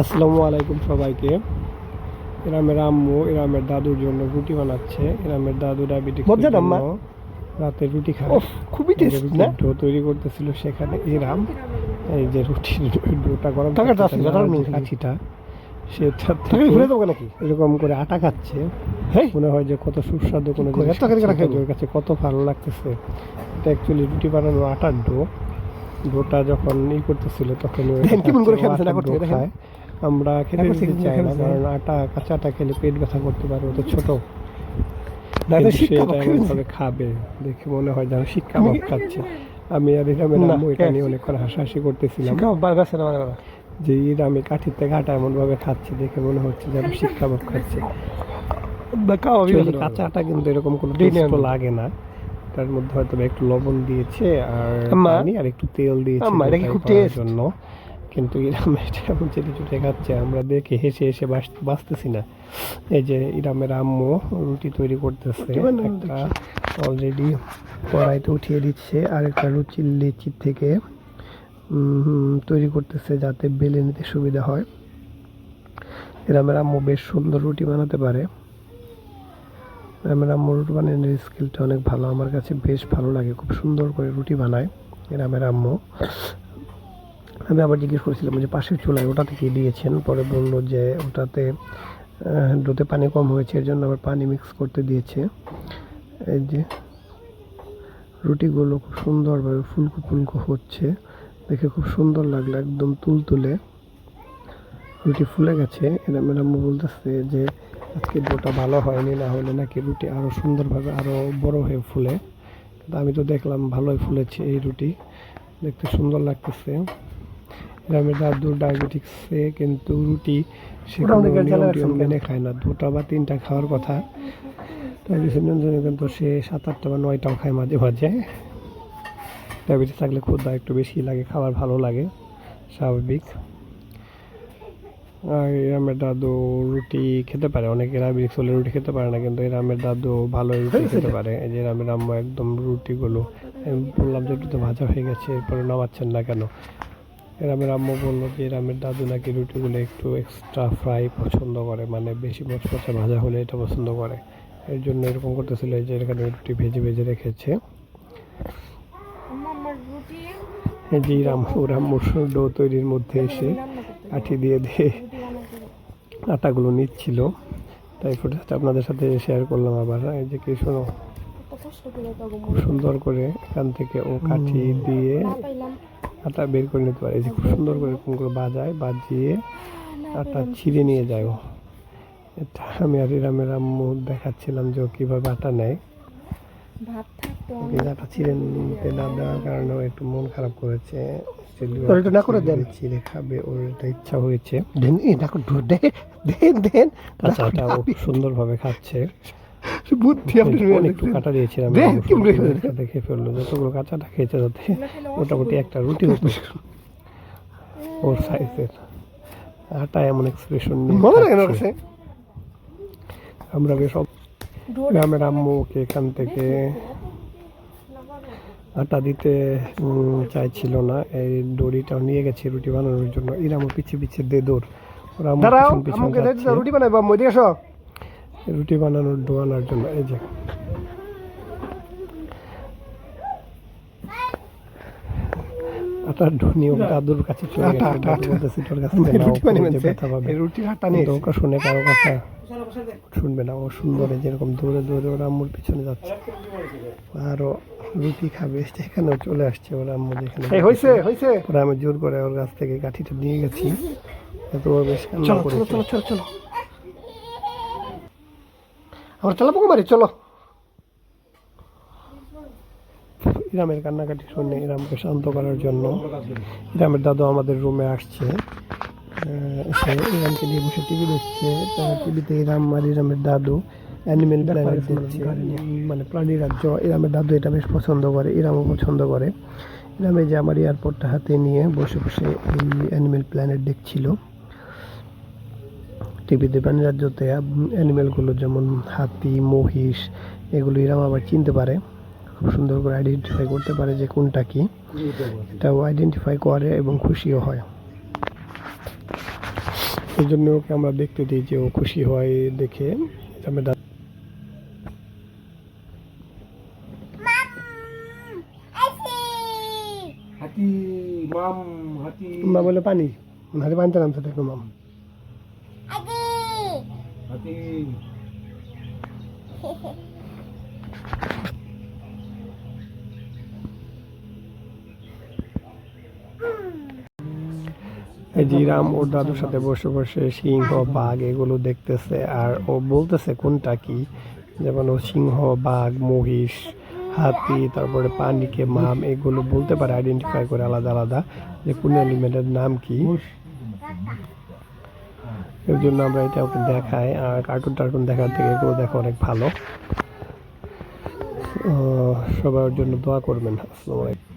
আসসালামু আলাইকুম সবাইকে। এরামের আম্মু এরামের দাদুর জন্য রুটি বানাচ্ছে। এরামের দাদু ডায়াবেটিক? রাতে রুটি খায়। খুবই টেস্ট না? ডো তৈরি করতেছিল সেখানে এরাম এই যে রুটির ডোটা যে নিয়ে সেটা ঘুরে দেবো নাকি? এরকম করে আটা খাচ্ছে। মনে হয় যে কত সুস্বাদু কোনো করে, করে কাছে কত ভালো লাগতেছে। এটা অ্যাকচুয়ালি রুটি বানানো আটার ডো। ডোটা যখন ই করতেছিল তখন। আমরা খেতে দিতে চাই না কারণ আটা কাঁচাটা খেলে পেট ব্যথা করতে পারে তো ছোট। দাদা কিন্তু সে শিক্ষা এটা পক্ষে এমন ভাবে খাবে দেখে মনে হয় যেন শিক্ষা ভাব খাচ্ছে। আমি আর ইরামের আম্মু এটা নিয়ে অনেকক্ষণ হাসাহাসি করতেছিলাম। যে ইর আমি কাঠির থেকে আটা এমন ভাবে খাচ্ছে দেখে মনে হচ্ছে যেন শিক্ষা ভাব খাচ্ছে কাঁচা আটা কিন্তু এরকম কোনো লাগে না। তার মধ্যে হয়তো একটু লবণ দিয়েছে আর পানি আর একটু তেল দিয়েছে এটা কি খুব taste? জন্য। কিন্তু ইরাম এটা চেটে চুটে খাচ্ছে আমরা দেখে হেসে হেসে বাঁচ- বাঁচতেছি না। এই যে ইরামের আম্মু রুটি তৈরি করতেছে একটা অলরেডি কড়াইতে উঠিয়ে দিচ্ছে আর একটা রুচি লিচির থেকে উম, তৈরি করতেছে যাতে বেলে নিতে সুবিধা হয়। ইরামের আম্মু বেশ সুন্দর রুটি বানাতে পারে। রামের আম্মু রুটি বানানোর স্কিলটা অনেক ভালো। আমার কাছে বেশ ভালো লাগে। খুব সুন্দর করে রুটি বানায় রামের আম্মু। আমি আবার জিজ্ঞেস করেছিলাম যে পাশের চুলায় ওটা থেকে দিয়েছেন? পরে বলল যে ওটাতে ডোতে পানি কম হয়েছে, এর জন্য আবার পানি মিক্স করতে দিয়েছে। এই যে রুটিগুলো খুব সুন্দরভাবে ফুলকো ফুলকো হচ্ছে। দেখে খুব সুন্দর লাগল, একদম তুলতুলে। রুটি ফুলে গেছে। এরা ম্যাডাম বলতেছে যে আজকে ডোটা ভালো হয়নি না হলে নাকি রুটি আরও সুন্দরভাবে আরও বড় হয়ে ফুলে। কিন্তু আমি তো দেখলাম ভালোই ফুলেছে এই রুটি। দেখতে সুন্দর লাগতেছে। গ্রামের দাদুর ডায়াবেটিক্সে কিন্তু রুটি সে নিয়ম। মেনে খায় না। দুটা বা তিনটা খাওয়ার কথা। ডায়াবেটিসের জন্য কিন্তু সে সাত আটটা বা নয়টাও খায় মাঝে মাঝে। ডায়াবেটিস থাকলে ক্ষুদা একটু বেশি লাগে খাবার ভালো লাগে স্বাভাবিক। আর এরামের দাদু রুটি খেতে পারে অনেকে ডায়াবেটিস হলে রুটি খেতে পারে না কিন্তু এরামের দাদু ভালো রুটি খেতে পারে এই যে এরামের আম্মা একদম রুটিগুলো বললাম যে একটু তো ভাজা হয়ে গেছে এরপরে নামাচ্ছেন না কেন এরামের আম্মু বলল যে এরামের দাদু নাকি রুটিগুলো একটু এক্সট্রা ফ্রাই পছন্দ করে মানে বেশি মচমচে ভাজা হলে এটা পছন্দ করে এর জন্য এরকম করতেছিল এই যে এখানে রুটি ভেজে ভেজে রেখেছে এই যে রামপুর রাম্মুর ডো তৈরির মধ্যে এসে। কাঠি দিয়ে দিয়ে। আটাগুলো নিচ্ছিল। তাই ফুটেজটা আপনাদের সাথে শেয়ার করলাম আবার। এই যে কি শোনো? খুব সুন্দর করে এখান থেকে ও কাঠি দিয়ে আটা বের করে নিতে পারে। এই যে খুব সুন্দর করে করে বাজায় বাজিয়ে আটা ছিঁড়ে নিয়ে যায় ও। এটা আমি আর ইরামের আম্মু দেখাচ্ছিলাম যে ও কীভাবে আটা নেয়। ভাত আটা ছিঁড়ে নিতে না দেওয়ার কারণে একটু মন খারাপ করেছে। এটা না করে দেন। ছিঁড়ে খাবে ওর এটা ইচ্ছা হয়েছে। দেন দেন দেন কাঁচাটা ও খুব সুন্দরভাবে খাচ্ছে। বুদ্ধি আপনার মেয়ে একটু কাটা দিয়েছিলাম দেখ, ফেলল যতগুলো কাঁচাটা খেয়েছে তাতে মোটামুটি একটা রুটি হতো। ওর সাইজের আটা এমন এক্সপ্রেশন মজা লাগে না ওর কাছে। আমরা বেশ গ্রামের আম্মু ওকে এখান থেকে আটা দিতে চাইছিল না। এই দড়িটাও নিয়ে গেছে রুটি বানানোর জন্য। ইরামও পিছিয়ে পিছিয়ে দে দৌড়। ওরা রুটি বানাইবা মধ্যে এসো। রুটি বানানোর ডো আনার জন্য এই যে। আটার ডো ও দাদুর কাছে চলে গেছে দাদু বলতেছে তোর কাছে রুটি বানিয়ে ব্যথা পাবে। এই আটা নিয়ে। ওকে শুনে কারও কথা শুনবে না ও সুন্দরে যেরকম দৌড়ে দৌড়ে ওর আম্মুর পিছনে যাচ্ছে। আরও রুটি খাবে সেখানেও চলে আসছে ওর আম্মু যেখানে ওরা আমি জোর করে ওর কাছ থেকে কাঠিটা নিয়ে গেছি। এত ও বেশ কান্না চলো চলো করেছে চলো চলো। চলো আমার চলো কুমারী চলো। ইরামের কান্নাকাটি শুনে ইরামকে শান্ত করার জন্য ইরামের দাদু আমাদের রুমে আসছে। ইরামকে নিয়ে বসে টিভি দেখছে। টিভিতে ইরাম আর ইরামের দাদু অ্যানিমেল প্ল্যানেট দেখছে। মানে প্রাণী রাজ্য ইরামের দাদু এটা বেশ পছন্দ করে ইরামও পছন্দ করে। এই যে আমার এয়ারপোর্টটা হাতে নিয়ে বসে বসে এই অ্যানিমেল প্ল্যানেট দেখছিল। টিভিতে প্রাণী রাজ্যতে অ্যানিমেলগুলো যেমন হাতি মহিষ এগুলো ইরাম আবার চিনতে পারে। খুব সুন্দর করে আইডেন্টিফাই করতে পারে যে কোনটা কি। এটাও আইডেন্টিফাই করে এবং খুশিও হয়। সেই জন্য ওকে আমরা দেখতে দিই যে ও খুশি হয় দেখে। আমরা ডা- হাতি মাম হাতি মা বলে পানি। হাতে পানিতে নামতে দেখো মাম। এই জিরাম ওর দাদুর সাথে বসে বসে সিংহ বাঘ এগুলো দেখতেছে আর ও বলতেছে কোনটা কি? যেমন ও সিংহ বাঘ মহিষ হাতি, তারপরে পানিকে মাম, এগুলো বলতে পারে আইডেন্টিফাই করে আলাদা আলাদা যে কোন এলিমেন্টের নাম কি। এর জন্য আমরা এটা ওকে দেখাই, আর কার্টুন টার্টুন দেখার থেকে এগুলো দেখা অনেক ভালো। সবার জন্য দোয়া করবেন। আসসালামু আলাইকুম।